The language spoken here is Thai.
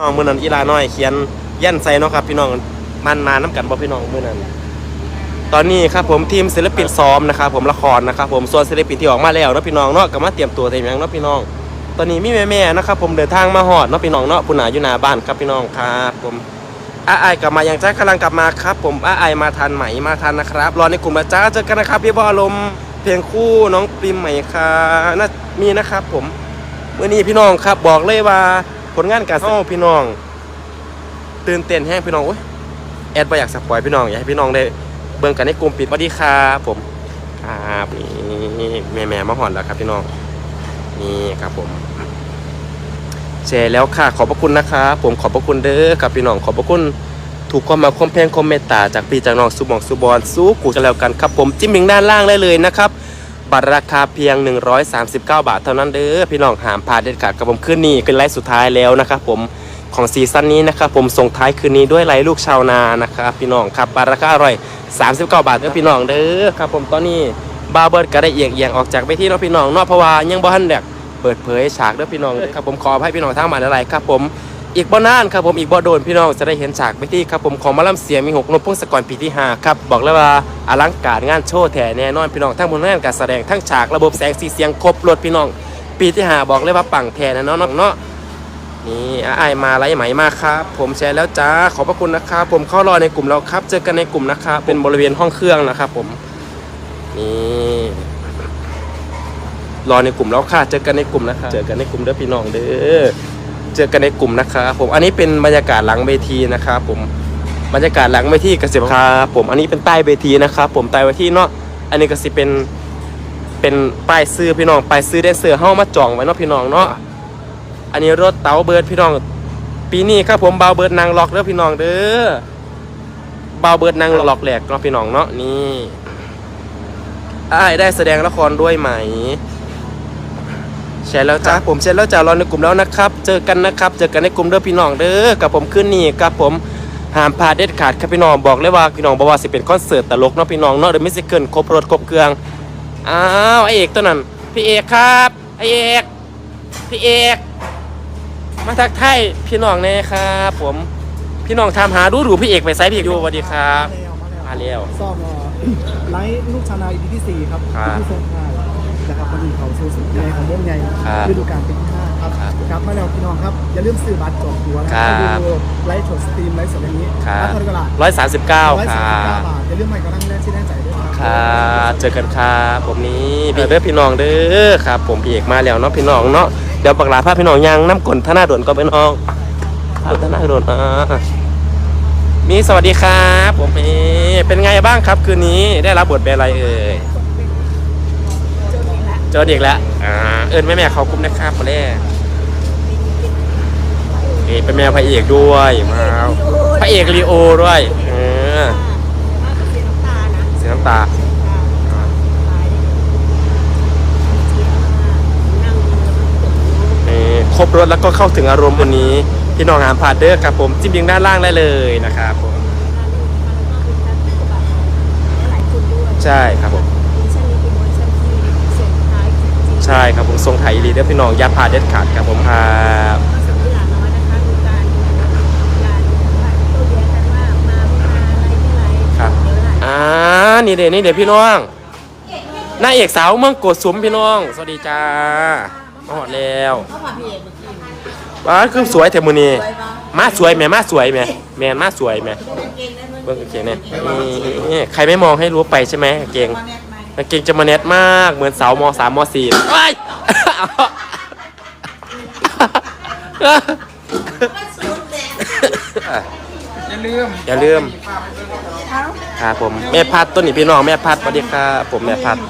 น้องมื้อนั้นอีลาน้อยเขียนยันใส่เนาะครับ พี่น้องมันมาน้ำกันบ่พี่น้องมื้อนั้น ตอนนี้ครับผมทีมศิลปินซ้อมนะครับผมละครนะครับผมส่วนศิลปินที่ออกมาแล้วเนาะพี่น้องเนาะก็มาเตรียมตัวเตรียมหยังเนาะพี่น้อง ตอนนี้มีแม่ๆนะครับผมเดินทางมาหอดเนาะพี่น้องเนาะผู้หนาอยู่หน้าบ้านครับพี่น้องครับผมอาไอกลับมาอย่างจ้ากำลังกลับมาครับ ผมอาไอมาทันไหมมาทันนะครับรอในกลุ่มนะจ้าเจอกันนะครับพี่บอลมเพลงคู่น้องปริมใหม่ค่ะน่ามีนะครับ ผมเมื่อนี้พี่น้องครับบอกเลยว่า ผลงานการเฮ้าพี่น้อง ตื่นเต้นแห้งพี่น้องโอ้ยแอดบ่อยากสปอยพี่น้องอยากให้พี่น้องได้เบิ่งกันในกลุ่มปิดสวัสดีครับผมครับนี่แม่แม่ๆมาหอนแล้วครับพี่น้องนี่ครับผมแชร์แล้วค่ะขอบพระคุณนะครับผมขอบพระคุณเด้อครับพี่น้องขอบพระคุณถูกความมาคอมเพลงคอมเมตตาจากพี่จากน้องสุบองสุบอลสู้กูกันแล้วกันครับผมจิ้มลิงก์ด้านล่างได้เลยนะครับ บัตรราคาเพียง 139 บาทเท่านั้นเด้อพี่น้องหามพาเด็ดขาดกับผมคืนนี้เป็นไลฟ์สุดท้ายแล้วนะครับผมของซีซั่นนี้นะครับผมส่งท้ายคืนนี้ด้วยไลฟ์ลูกชาวนานะครับพี่น้องครับบัตรราคาอร่อย 39 บาทเด้อพี่น้องเด้อครับผมตอนนี้บาเบิร์ดก็ได้เอียงเอียงออกจากไปที่เนาพี่น้องนาะเพราะว่ายังบ่ทันแดกเปิดเผยฉากเด้อพี่น้องครับผมขอให้พี่น้องทางบ้านอะไรครับผม อีกบ่นานครับผมอีกบ่โดนพี่น้องจะได้เห็นฉากไปที่ครับผมของมาล่ำเสียงมีหกนพพงศกรปีที่ห้าครับบอกเลยว่าอลังการงานโชว์แถแน่นอนพี่น้องทั้งผลงานการแสดงทั้งฉากระบบแสงสีเสียงครบรถพี่น้อง ปีที่ห้าบอกเลยว่าปังแท้แน่นอนเนาะนี่อายมาไล่ไหมมาครับ ผมแชร์แล้วจ้าขอบพระคุณนะครับผมเข้ารอในกลุ่มเราครับ เจอกันในกลุ่มนะครับเป็นบริเวณห้องเครื่องนะครับผมนี่รอในกลุ่มแล้วค่ะเจอกันในกลุ่มนะครับเจอกันในกลุ่มเด้อพี่น้องเด้อ เจอกันในกลุ่มนะครับผมอันนี้เป็นบรรยากาศหลังเวทีนะครับผมบรรยากาศหลังเวทีกสิบครับผมอันนี้เป็นใต้เวทีนะครับผมใต้เวทีเนาะอันนี้ก็สิเป็นเป็นป้ายซื้อพี่น้องป้ายซื้อแดนเซอร์เฮามาจองไว้เนาะพี่น้องเนาะอันนี้รถเต๋าเบิร์ดพี่น้อง ปีนี้ครับผมเบาเบิร์ดนางล็อกเด้อพี่น้องเด้อเบาเบิร์ดนางล็อกแหลกเนาะพี่น้องเนาะนี่อ้ายได้แสดงละครด้วยไหม แชร์แล้วจ้าผมแชร์แล้วจ้ารอในกลุ่มแล้วนะครับ เจอกันนะครับ เจอกันในกลุ่มเด้อพี่น้องเด้อกับผมขึ้นนี่กับผมห้ามพลาดเด็ดขาดครับพี่น้องบอกเลยว่าพี่น้องบอกว่าสิเป็นคอนเสิร์ตตลกเนาะพี่น้องเนาะเดอะมิวสิคเกิลครบรถครบเครื่องอ้าวไอเอกตัวนั้น พี่เอกครับไอเอกพี่เอกมาทักทายพี่น้องแน่ครับผมพี่น้องถามหาดูดูพี่เอกไปไซส์พี่เอกอยู่สวัสดีครับมาเร็วซ่อมเอ่อไลฟ์ลูกชาวนาอีพีที่สี่ครับครับที่ทรงไทาย นะครับวันนี้เขาสู่สุดใหญ่ของวงใหญ่ครับฤดูกาลเป็นที่ห้าครับครับกลับมาแล้วพี่น้องครับ อย่าลืมซื้อบัตรจองตัวนะคครัรับดูไลฟ์สดสตรีมไลฟ์สดอย่างนี้ครับบัตรเท่าไหร่ก็ล่ะร้อยสามสิบเก้าร้อยคสามรัสิบเก้าบบาทอย่าลืมใหม่กำลังแรงที่แน่ใจด้วยครับเจอกันครับผมนี้เด้อพี่น้องเด้อครับ ผมพี่เอกมาแล้วเนาะพี่น้องเนาะเดี๋ยวปักหลาพาพี่น้องยังน้ำกลนธนาโดนก็เป็นน้องครับธนาโดนอ่ามีสวัสดีครับ ผมเอเป็นไงบ้างครับคืนนี้ได้รับบทเป็นอะไรเอ่ย เจอเด็กแล้วอ่าเอิญแม่แม่เขาคุ้มนะครับคนแรกนี่เป็นแม่พระเอกด้วยมาพระเอกลีโอด้วยเออเสียน้ำตานะเสียน้ำตานั่งเอ่อครบรถแล้วก็เข้าถึงอารมณ์วันนี้พี่น้องหามผ่านเด้อครับผมจิ้มยิงด้านล่างได้เลยนะครับผมหลายคนด้วยใช่ครับผม ใช่ครับผมทรงไทยลีเด้อพี่น้องอย่าผ่าเด็ดขาดครับผมครับก็สำหรับหลานน้อยนะคะมีการการโต้แย้งกันว่ามาอะไรไม่ไรครับเดนอ่านี่เด้นี่เด้พี่น้องนาเอกสาวเมืองโกดสุมพี่น้อง สวัสดีจ้ามาหอดแล้วว้าคือสวยแถมมือนี้มาสวยแม่มาสวยแม่แม่มาสวยแม่เบิ่งเก่งเนี่ยนี่ใครไม่มองให้รู้ไปใช่ไหมเก่งางเกงจะมาเน็ตมาก เหมือนสาวมสามมสี่ไอ้ยอย่าลืมอย่าลืมครับผมแม่พัดต้นนี้พี่น้องแม่พัดสวัสดีครับผมแม่พัดส